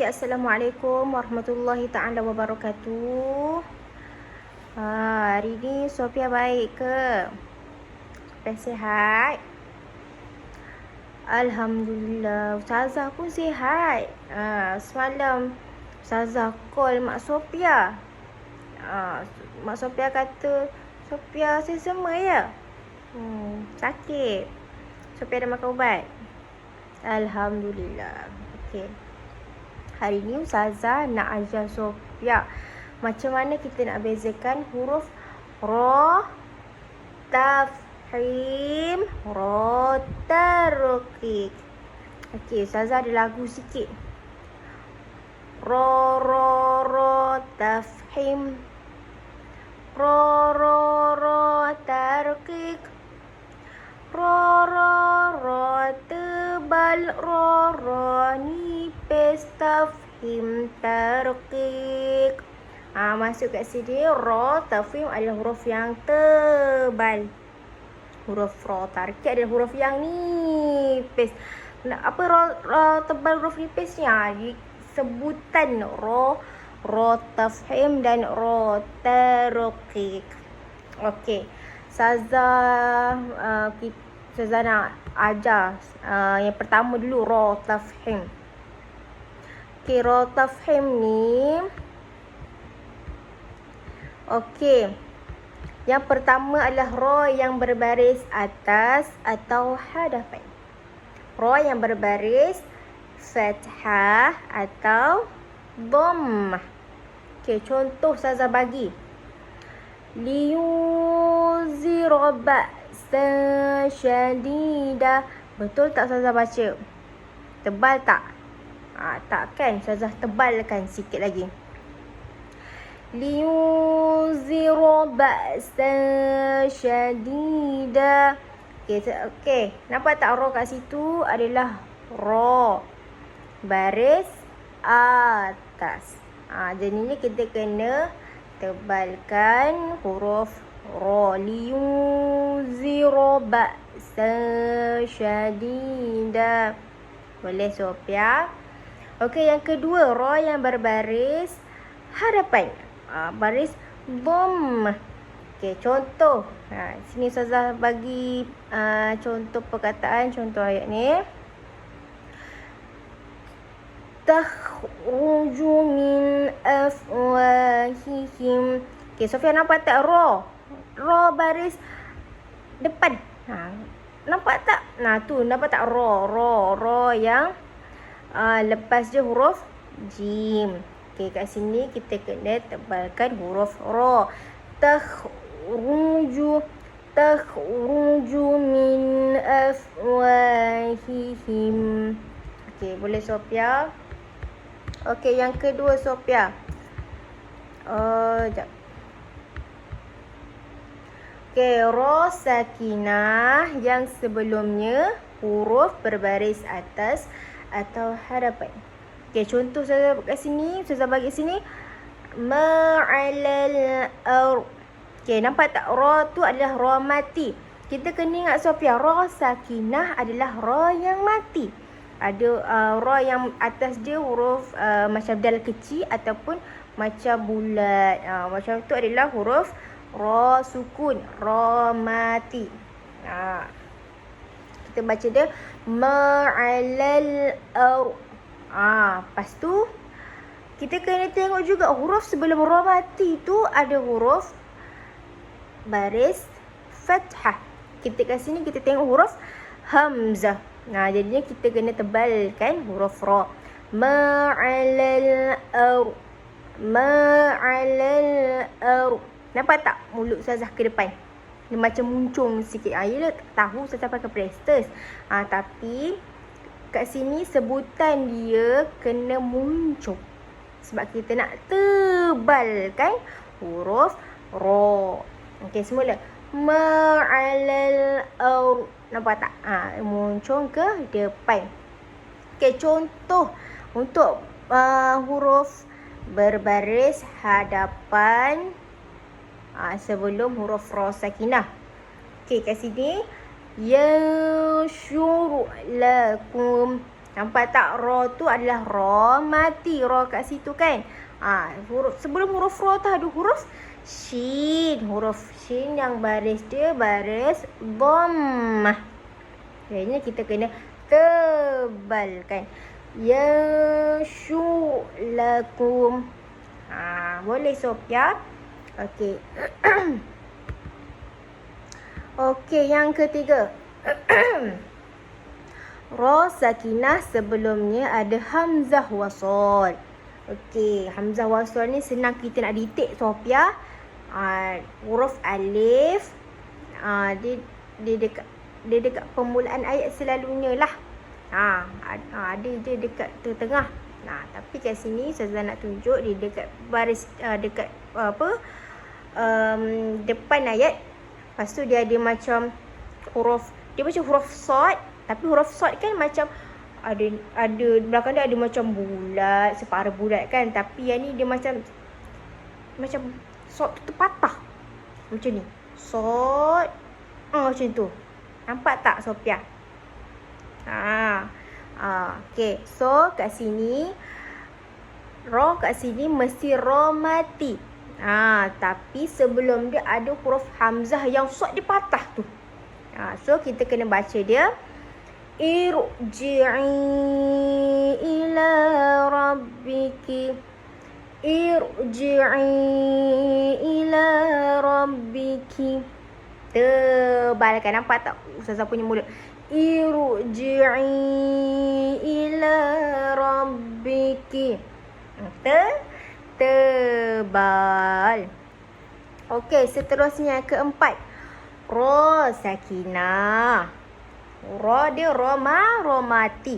Okay, Assalamualaikum warahmatullahi taala wabarakatuh. Ha, hari ni Sophia baik ke? Sophia sihat? Alhamdulillah. Ustazah pun sihat. Ha, semalam Ustazah call Mak Sophia. Ha, Mak Sophia kata, Sophia sesama ya? Hmm, sakit. Sophia dah makan ubat? Alhamdulillah. Okey. Hari ni Ustazah nak ajar Sophia macam mana kita nak bezakan huruf ra, tafhim, ra, tarqiq. Okey, Ustazah ada lagu sikit. Ra, ra, ra, tafhim. Ra, ra, ra, tarqiq. Ra, ra, ra, tebal. Ra, ra, nipis. Tafhim, tarqiq. Ha, masuk kat sini. Ra, tafhim adalah huruf yang tebal. Huruf ra, tarqiq adalah huruf yang nipis. Apa ra, ra tebal huruf nipis ni? Ha, sebutan ra, ra tafhim dan ra tarqiq. Okey. Saza uh, Saza nak ajar uh, yang pertama dulu ra tafhim. Ra tafhim ni Okey. Yang pertama adalah ra yang berbaris atas atau hadapan. Ra yang berbaris fathah atau dhammah. Okey, contoh Saza bagi liyuzira ba'sa syadida. Betul tak Ustazah baca? Tebal tak? Ha, tak kan? Ustazah tebalkan sikit lagi. Liyuzira ba'sa syadida. Okey, okey. Nampak tak ra kat situ adalah ra. Baris atas. Ha, jadinya kita kena tebalkan huruf ra liyuzira ba'sa syadida. Boleh Sophia? Okey, yang kedua ra yang berbaris hadapan. Ha, baris dom. Okey, contoh. Ha, sini Ustazah bagi uh, contoh perkataan, contoh ayat ni. Takhruju min afwahihim. Okey, Sofia nampak tak ra? Ra baris depan. Ha, nampak tak? Nah, tu nampak tak ra? Ra, ra yang uh, lepas je huruf jim. Okey, kat sini kita kena tebalkan huruf ra. Takhruju takhruju min afwahihim. Okey, boleh Sophia? Okey, yang kedua Sophia. Oh, jap. Okey, ra sakinah yang sebelumnya huruf berbaris atas atau hadapan. Okey, contoh saya kat sini, saya bagi sini ma'alal ar. Okey, nampak tak ra tu adalah ra mati. Kita kena ingat Sophia, ra sakinah adalah ra yang mati ada uh, ra yang atas dia huruf uh, macam dal kecil ataupun macam bulat. Uh, macam tu adalah huruf ra sukun, ra mati. Uh, kita baca dia ma'alal ar. Ah, lepas tu kita kena tengok juga huruf sebelum ra mati tu ada huruf baris fathah. Kita kat sini kita tengok huruf hamzah. Nah, jadinya kita kena tebalkan huruf ra. Ma'alal ar. Ma'alal ar. Nampak tak mulut Ustazah ke depan? Dia macam muncung sikit. Ah, ya tahu Ustazah pakai prestus. Ah, tapi kat sini sebutan dia kena muncung. Sebab kita nak tebalkan huruf ra. Okey, semula. Ma'alal ar. Nampak tak? Ha, muncul ke depan. Okey, contoh untuk uh, huruf berbaris hadapan uh, sebelum huruf ra sakinah. Okey, kat sini. Yanshuru lakum. Nampak tak ro tu adalah ro mati. Ro kat situ kan. Ha, huruf, sebelum huruf ro tu ada huruf shin. Huruf shin yang baris dia baris dhammah. Jadi kita kena tebalkan. Ya syu lakum. Ha, boleh Sophia? Okey. Okey, yang ketiga. Ra sakinah sebelumnya ada hamzah wasal. Okey, hamzah wasal ni senang kita nak detek Sophia. Uh, huruf alif uh, dia dia dekat dia dekat permulaan ayat selalunya lah. Ha, ada je dekat tengah. Nah, tapi kat sini saya nak tunjuk dia dekat baris uh, dekat apa? Um, depan ayat. Lepas tu dia ada macam huruf dia macam huruf sad tapi huruf sad kan macam ada ada belakang dia ada macam bulat, separa bulat kan. Tapi yang ni dia macam macam sad tu terpatah. Macam ni. Sad. Ah macam tu. Nampak tak Sophia? Ha. Ah, okay. So kat sini Ra kat sini mesti ra mati. Ha, tapi sebelum dia ada huruf hamzah yang sad dia patah tu. Ha, so kita kena baca dia. Irji'i ila rabbiki. Irji'i ila rabbiki. Tebalkan nampak tak? Ustazah punya mulut. Irji'i ila rabbiki. Te tebal okey seterusnya keempat ro sakinah Ra dia Roma, Romati.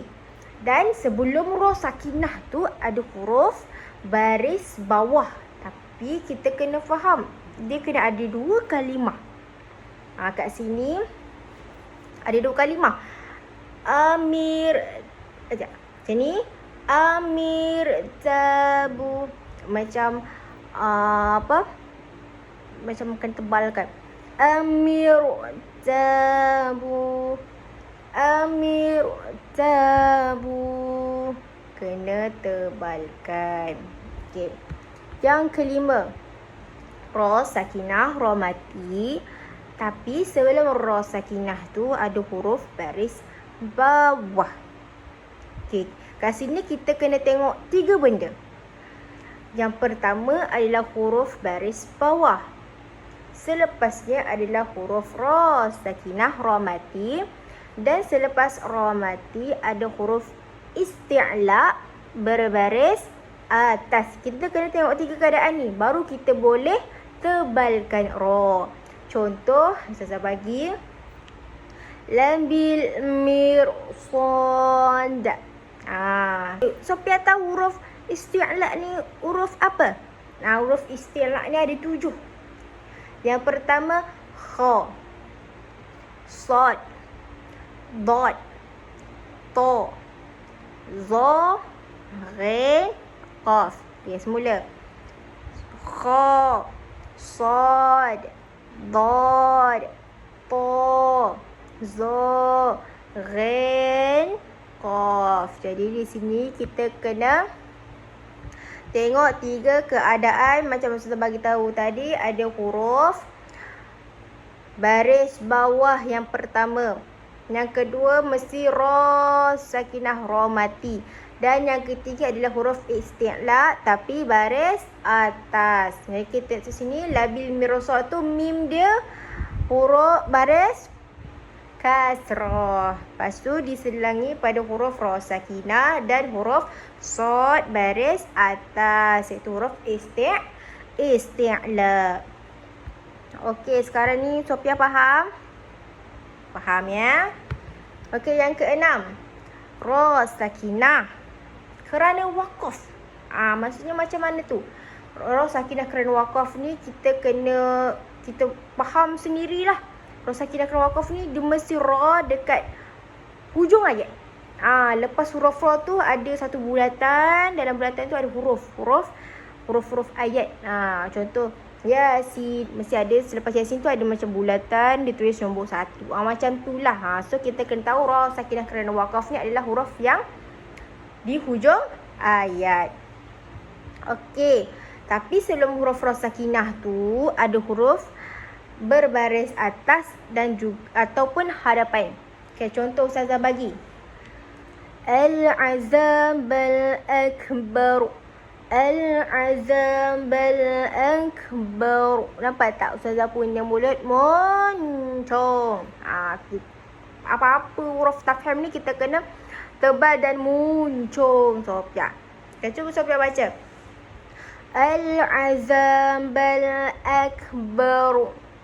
Dan sebelum Ra sakinah tu ada huruf baris bawah. Tapi kita kena faham. Dia kena ada dua kalimah. Ha, kat sini ada dua kalimah. Amir. Sekejap. Macam ni. Amir tabu. Macam uh, apa? Macam makan tebal kan. Amir tabu. Amir tabu kena tebalkan. Okey. Yang kelima. Ra sakinah ra mati. Tapi sebelum ra sakinah tu ada huruf baris bawah. Okey. Kat sini kita kena tengok tiga benda. Yang pertama adalah huruf baris bawah. Selepasnya adalah huruf ra sakinah ra mati. Dan selepas ra mati ada huruf isti'la berbaris atas. Kita kena tengok tiga keadaan ni. Baru kita boleh tebalkan ra. Contoh, saya bagi. Lambil mirsad. Ah. Sophia tahu huruf isti'la ni huruf apa? Nah, huruf isti'la ni ada tujuh. Yang pertama, kha. Sad. Dot to zo re qaf. Okey semula. Kha. Sad. Dad. To zo ren qaf. Jadi di sini kita kena tengok tiga keadaan macam saya bagi tahu tadi ada huruf baris bawah yang pertama yang kedua mesti ra sakinah ra mati. Dan yang ketiga adalah huruf isti'la tapi baris atas. Jadi kita tengok sini labil mirasa tu mim dia huruf baris kasrah. Lepas tu diselangi pada huruf ra sakinah dan huruf sad baris atas iaitu huruf isti' isti'la. Okey, sekarang ni Sophia faham? Faham ya? Okey, yang keenam. Ra sakinah. Kerana wakaf. Ah, ha, maksudnya macam mana tu? Ra sakinah kerana wakaf ni kita kena kita faham sendirilah. Ra sakinah kerana wakaf ni dia mesti ra dekat hujung ayat. Ah, ha, lepas huruf ra tu ada satu bulatan, dalam bulatan tu ada huruf. Huruf huruf-huruf ayat. Ha, contoh Yasin Mesti ada Selepas Yasin tu ada macam bulatan Dia tulis nombor satu ha, Macam tu lah ha. So kita kena tahu Ra sakinah kerana wakaf ni adalah huruf yang di hujung ayat. Okey. Tapi sebelum huruf ra sakinah tu ada huruf berbaris atas dan juga ataupun hadapan. Okey, contoh ustazah bagi. Al-azab al-akbar. Al-azab al-akbar. Nampak tak ustazah punya mulut moncong. Ha, apa-apa huruf tafhim ni kita kena tebal dan muncung Sofia. Okay, cuba Sofia baca. Al-azab al-akbar.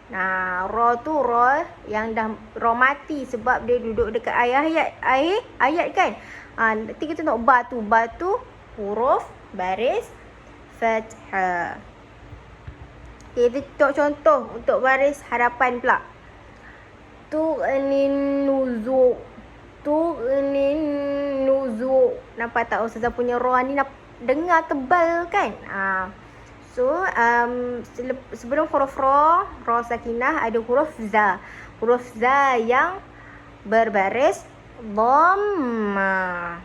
Nah, ra tu ra yang dah ra mati sebab dia duduk dekat ayat ayat ayat, ayat kan. Ha, nanti kita nak ba tu, ba tu huruf baris fathah. Okay, kita tengok contoh untuk baris hadapan pula. Tu anin nuzu. Tu anin nuzu. Nampak tak Ustazah punya ra ni dengar tebal kan? Ha. So, um, sebelum huruf ra, ra sakinah ada huruf za. Huruf za yang berbaris dhamma.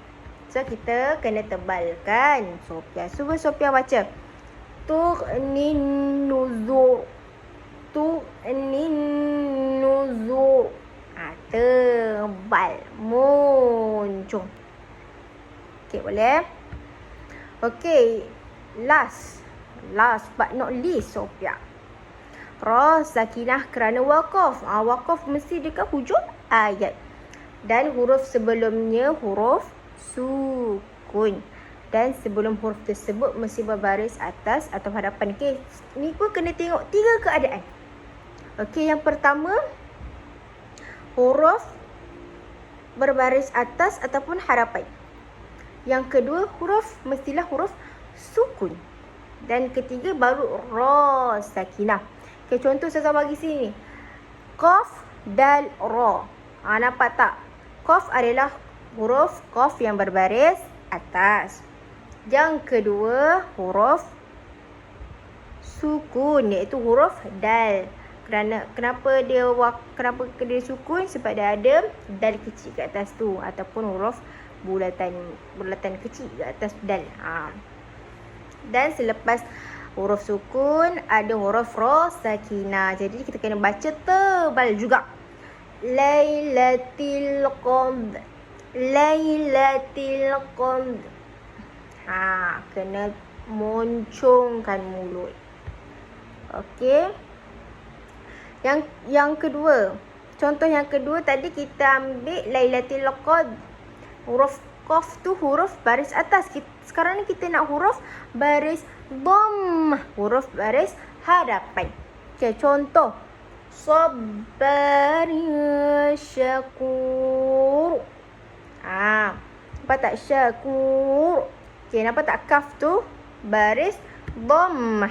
So, kita kena tebalkan. Sophia. Cuba Sophia baca. Tughnin nuzur. Tughnin nuzur. Ha, tebal. Muncung. Okay, boleh? Okay. Last last but not least Sophia. Ra sakinah kerana wakaf. Ah wakaf mesti dekat hujung ayat. Dan huruf sebelumnya huruf sukun. Dan sebelum huruf tersebut mesti berbaris atas atau hadapan. Okey, ni pun kena tengok tiga keadaan. Okey, yang pertama huruf berbaris atas ataupun hadapan. Yang kedua huruf mestilah huruf sukun. Dan ketiga baru ra sakinah. Okay, contoh saya bagi sini. Qaf dal ra. Ha, nampak tak? Qaf adalah huruf qaf yang berbaris atas. Yang kedua huruf sukun iaitu huruf dal. Kerana kenapa dia kenapa dia sukun sebab dia ada dal kecil kat atas tu ataupun huruf bulatan bulatan kecil kat atas dal. Ha. Dan selepas huruf sukun ada huruf ra sakinah. Jadi kita kena baca tebal juga. Lailatul qad. Lailatul qad. Ha, kena moncongkan mulut. Okey. Yang yang kedua. Contoh yang kedua tadi kita ambil Lailatul qad. Huruf qaf tu huruf baris atas. Sekarang ni kita nak huruf baris dom. Huruf baris hadapan. Okay, contoh. Sabar ya syakur. Ah, nampak tak syakur? Okay, nampak tak kaf tu? Baris dom.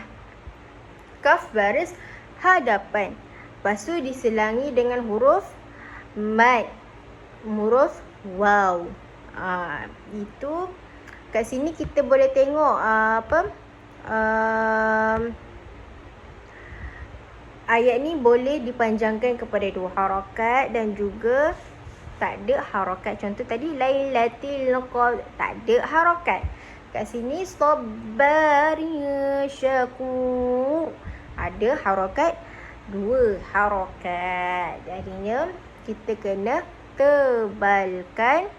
Kaf baris hadapan. Lepas tu diselangi dengan huruf mat. Huruf wow. Ah, itu kat sini kita boleh tengok uh, apa uh, ayat ni boleh dipanjangkan kepada dua harakat dan juga tak ada harakat. Contoh tadi lailatil qad tak ada harakat. Kat sini sabar ya syakur ada harakat dua harakat. Jadinya kita kena tebalkan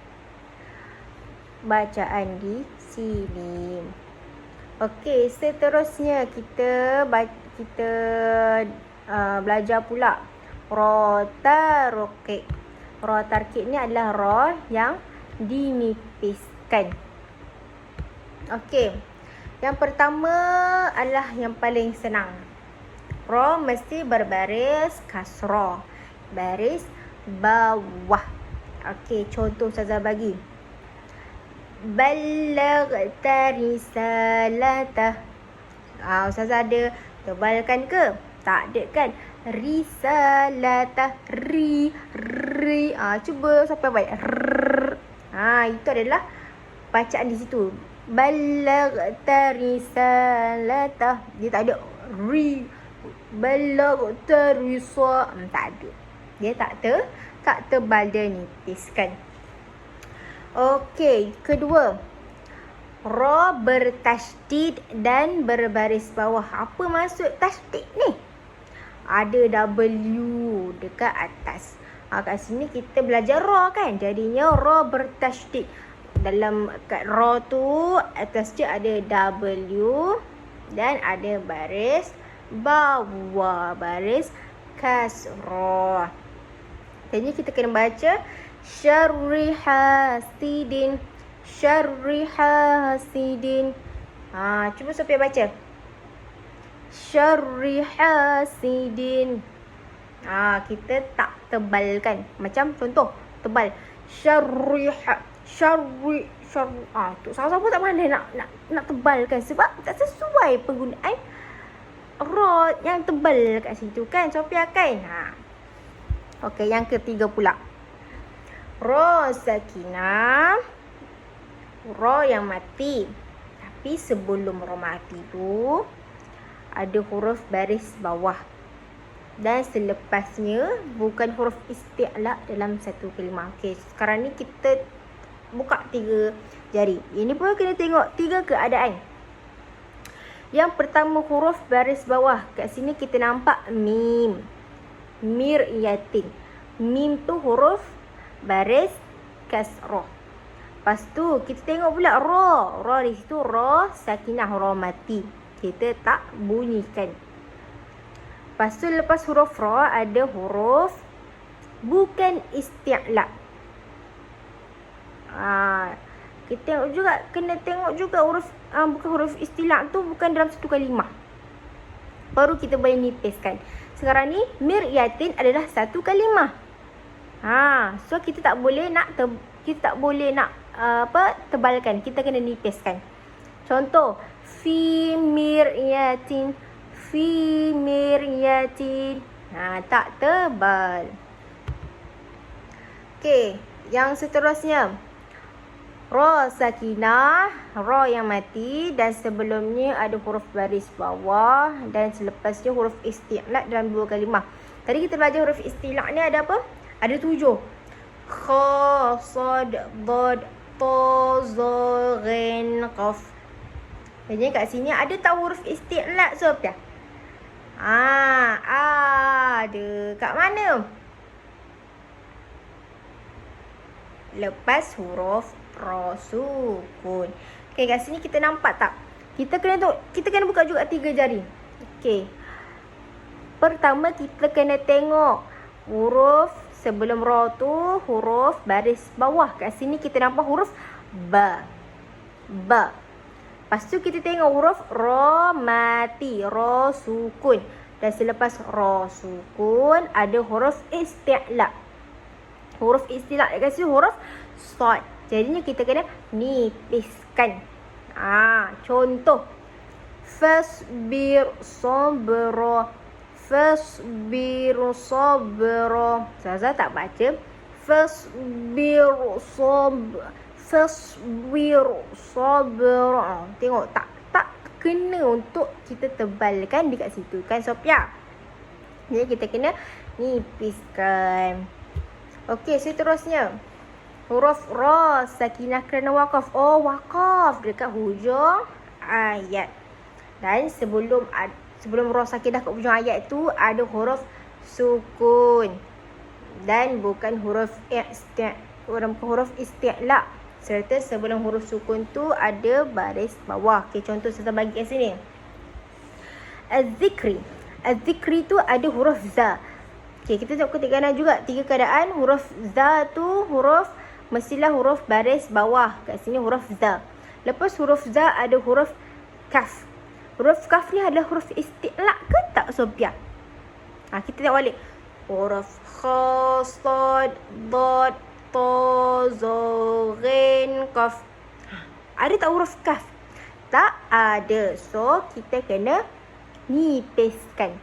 bacaan di sini. Okey, seterusnya kita kita uh, belajar pula ra tarqiq. Ra tarqiq ni adalah ra yang dinipiskan. Okey. Yang pertama adalah yang paling senang. Ra mesti berbaris kasrah. Baris bawah. Okey, contoh saya bagi. Balaghta risalata. Ah, Ustaz ada tebalkan ke? Tak ada kan? Risalata ri ri. Ah, cuba sampai baik. Ah, itu adalah bacaan di situ. Balaghta risalata. Dia tak ada ri. Balaghta risa. Hmm, tak ada. Dia tak ter tak tebal dia nipiskan. Okey, kedua. Ra bertasydid dan berbaris bawah. Apa maksud tasydid ni? Ada W dekat atas. Ha, kat sini kita belajar ra kan. Jadinya ra bertasydid. Dalam kat ra tu atas dia ada W dan ada baris bawah. Baris kasrah. Jadi kita kena baca syarri hasidin syarri hasidin. Ha, cuba Sophia baca. Syarri hasidin. Ha, kita tak tebalkan. Macam contoh, tebal. Syarri syarri syarri. Ah, ha, tu siapa tak pandai nak nak nak tebalkan sebab tak sesuai penggunaan ra yang tebal kat situ kan Sophia kan. Ha. Okey, yang ketiga pula. Ra sakinah Ra yang mati. Tapi sebelum ra mati tu ada huruf baris bawah. Dan selepasnya bukan huruf isti'la dalam satu kalimah. Okey, sekarang ni kita buka tiga jari. Ini pun kena tengok tiga keadaan. Yang pertama huruf baris bawah. Kat sini kita nampak mim. Mir yatin. Mim tu huruf baris kasrah. Lepas tu kita tengok pula ra. Ra di situ ra sakinah ra mati. Kita tak bunyikan. Lepas tu lepas huruf ra ada huruf bukan isti'la. Ha, kita tengok juga kena tengok juga huruf uh, bukan huruf istilah tu bukan dalam satu kalimah. Baru kita boleh nipiskan. Sekarang ni miryatin adalah satu kalimah. Ha, so kita tak boleh nak te, kita tak boleh nak uh, apa tebalkan. Kita kena nipiskan contoh fi miryatin fi miryatin ha tak tebal. Okey yang seterusnya. Ra sakinah ra yang mati dan sebelumnya ada huruf baris bawah dan selepasnya huruf isti'la dalam dua kalimah. Tadi kita belajar huruf isti'la ni ada apa ada tujuh. Kha sad dad ta za ghin qaf. Jadi kat sini ada tak huruf isti'la so apa ah ada. Kat mana? Lepas huruf ra sukun okey kat sini kita nampak tak? Kita kena tu kita kena buka juga tiga jari. Okey. Pertama kita kena tengok huruf sebelum ra tu huruf baris bawah. Kat sini kita nampak huruf ba. Ba. Lepas tu kita tengok huruf ra mati, ra sukun. Dan selepas ra sukun ada huruf isti'la. Huruf isti'la kat sini huruf sad. Jadinya kita kena nipiskan. Ah, contoh. Fasbir sabra fasbir sabra. Zaza tak baca? Fasbir sab fasbir sabra. Tengok tak tak kena untuk kita tebalkan dekat situ kan Sophia jadi kita kena nipiskan. Okey seterusnya. Huruf ra sakinah kerana waqaf oh waqaf dekat hujung ayat. Dan sebelum ada sebelum huruf sakinah kat hujung ayat tu ada huruf sukun. Dan bukan huruf isti' bukan huruf isti'la. Serta sebelum huruf sukun tu ada baris bawah. Okey contoh saya bagi kat sini. Az-zikri. Az-zikri tu ada huruf za. Okey kita tengok ketika juga. Tiga keadaan huruf za tu huruf mestilah huruf baris bawah. Kat sini huruf za. Lepas huruf za ada huruf kaf Huruf kaf ni adalah huruf isti'la ke tak Sophia? Ha, kita tengok balik. Huruf kha, sad, dad, ta, za, ghin, kaf. Ha, ada tak huruf kaf? Tak ada. So, kita kena nipiskan.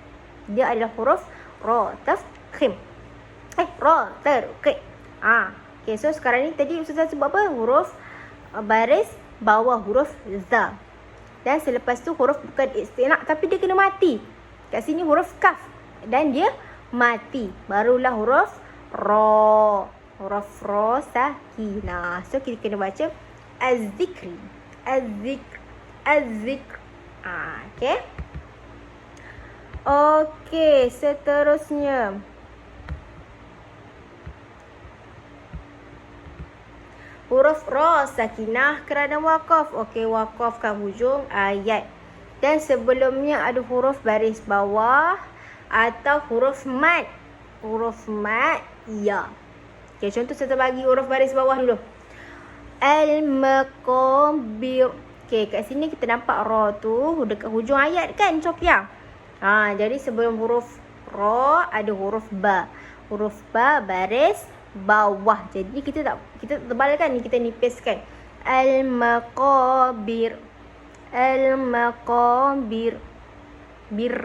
Dia adalah huruf ra, taf, khim. Eh, ra, ter, ke. Ha. Okay, so sekarang ni tadi Ustazah sebut apa? Huruf baris bawah huruf za. Dan selepas tu huruf bukan istinak tapi dia kena mati. Kat sini huruf kaf dan dia mati. Barulah huruf ro. Huruf ro sakinah. So kita kena baca az-zikri. Az-zikr. Az-zikr. Ah, okey. Okey, seterusnya. Huruf ra sakinah kerana wakaf. Okey, wakafkan hujung ayat. Dan sebelumnya ada huruf baris bawah atau huruf mat. Huruf mat, ya. Okey, contoh saya bagi huruf baris bawah dulu. Al-maqabir. Okey, kat sini kita nampak ra tu dekat hujung ayat kan, Sofia? Ha, jadi sebelum huruf ra ada huruf ba. Huruf ba baris bawah. Jadi kita tak kita tebalkan ni, kita nipiskan. Al-maqabir. Al-maqabir. Bir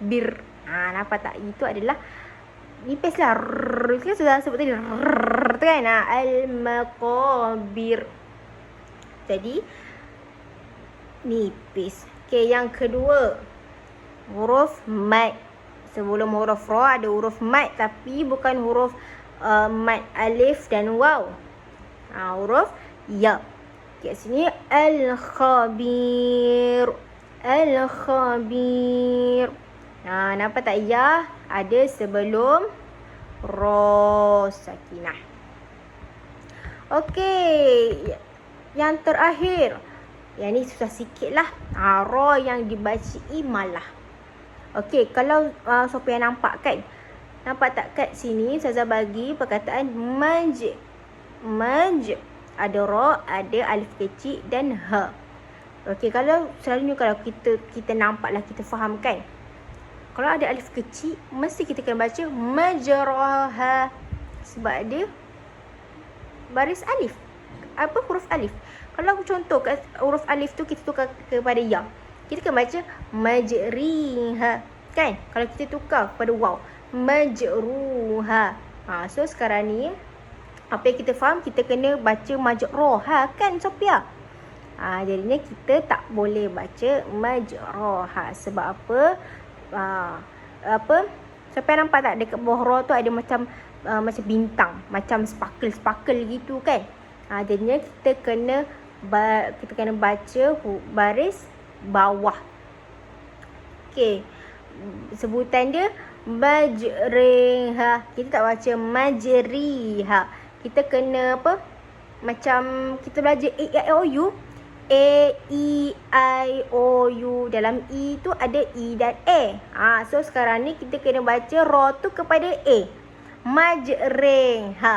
bir. Ha, nampak tak? Itu adalah nipislah. Kita sudah sebut tadi. Rrr, kan? Ha, Al-maqabir. Jadi nipis. Okey, yang kedua. Huruf mat. Sebelum huruf ra ada huruf mat tapi bukan huruf uh, mat alif dan waw. Ha, huruf ya. Kat sini al-khabir. Al-khabir. Ha, nampak tak ya? Ada sebelum ra sakinah. Okey. Yang terakhir. Yang ni susah sikit lah. Ha, ra yang dibaca imalah. Okey, kalau uh, siapa yang nampak kan. Nampak tak kat sini Saza bagi perkataan maj. Maj. Ada ra, ada alif kecil dan ha. Okey, kalau selalunya kalau kita kita nampak lah, kita faham kan. Kalau ada alif kecil, mesti kita kena baca majraha. Sebab ada baris alif. Apa huruf alif? Kalau contoh kat huruf alif tu kita tukar kepada ya. Kita akan baca majriha. Kan? Kalau kita tukar kepada waw. Majruha. Ha, so sekarang ni apa yang kita faham kita kena baca majroha kan Sophia? Ha, jadinya kita tak boleh baca majroha sebab apa? Ha, apa? Siapa nampak tak dekat bawah roh tu ada macam uh, macam bintang, macam sparkle-sparkle gitu kan? Ha, jadinya kita kena ba, kita kena baca baris bawah. Okey. Sebutan dia majriha. Kita tak baca majriha. Kita kena apa? Macam kita belajar A, I, O, U. A, E, I, O, U. Dalam E tu ada E dan A. Ha, so sekarang ni kita kena baca ro tu kepada A. Majriha.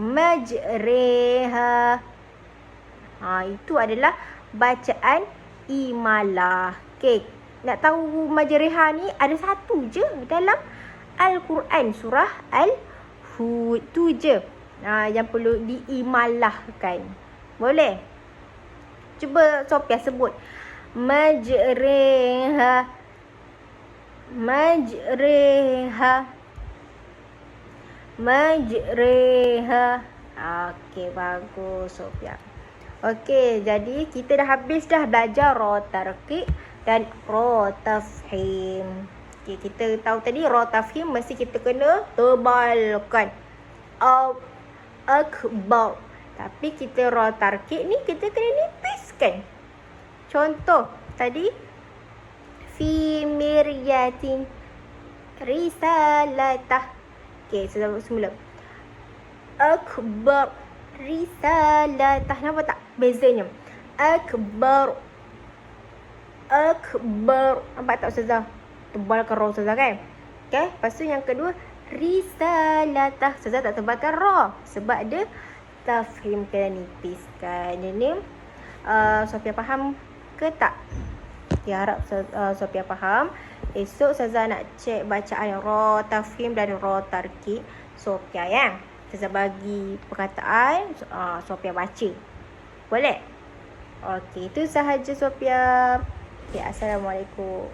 Majriha. Ha, itu adalah bacaan imalah. Okey. Nak tahu majriha ni ada satu je dalam Al-Quran surah Al-Hud tu je. Ha, yang perlu diimalahkan. Boleh? Cuba Sophia sebut. Majriha. Majriha. Majriha. Okey, bagus Sophia. Okey, jadi kita dah habis dah belajar ra tarqiq dan ra tafhim. Okey, kita tahu tadi ra tafhim mesti kita kena tebalkan. Al akbar. Tapi kita ra tarqiq ni kita kena nipiskan. Contoh tadi fi miryatin risalatah. Okey, semula. Akbar risalatah. Nampak tak? bezanya. Akbar. Akbar. Nampak tak Ustazah? Tebalkan roh Ustazah kan? Okay. Lepas tu yang kedua. Risalatah. Ustazah tak tebalkan roh. Sebab dia tafhim kena nipiskan. Jadi uh, Sofia faham ke tak? Ya harap uh, Sofia faham. Esok Ustazah nak cek bacaan roh tafhim dan roh tarkib Sofia ya. Ustazah bagi perkataan uh, Sofia baca. Boleh? Okey, itu sahaja Sophia. Okay, Assalamualaikum.